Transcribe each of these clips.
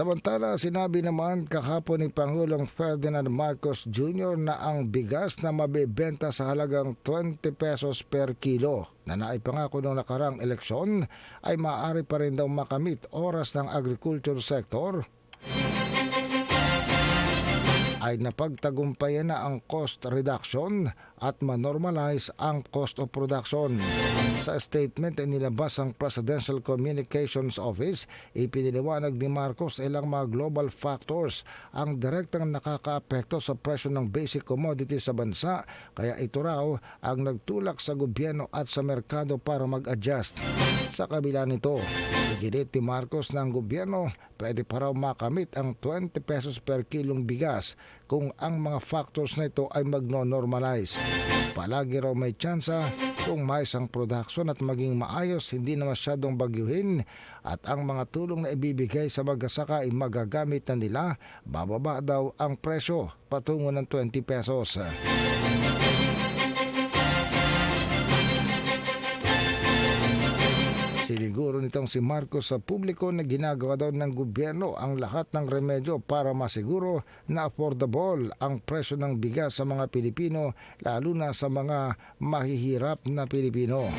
Samantala, sinabi naman kahapon ni Pangulong Ferdinand Marcos Jr. na ang bigas na mabibenta sa halagang 20 pesos per kilo na naipangako ng nakarang eleksyon ay maaari pa rin daw makamit oras ng agriculture sector ay napagtagumpayan na ang cost reduction at manormalize ang cost of production. Sa statement ay nilabas ang Presidential Communications Office, ipiniliwanag ni Marcos ilang mga global factors ang direktang nakakaapekto sa presyo ng basic commodities sa bansa kaya ito raw ang nagtulak sa gobyerno at sa merkado para mag-adjust. Sa kabila nito, Iginit ni Marcos ang gobyerno pwede pa raw makamit ang 20 pesos per kilong bigas kung ang mga factors na ito ay magno-normalize. Palagi raw may tsansa kung mais ang production at maging maayos, hindi na masyadong bagyuhin at ang mga tulong na ibibigay sa magasaka ay magagamit na nila, bababa daw ang presyo patungo ng 20 pesos. Siniguro nitong si Marcos sa publiko na ginagawa daw ng gobyerno ang lahat ng remedyo para masiguro na affordable ang presyo ng bigas sa mga Pilipino lalo na sa mga mahihirap na Pilipino.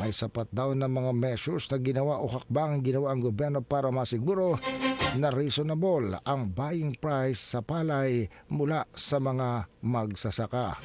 May sapat daw na mga measures na ginawa o hakbang ginawa ang gobyerno para masiguro na reasonable ang buying price sa palay mula sa mga magsasaka.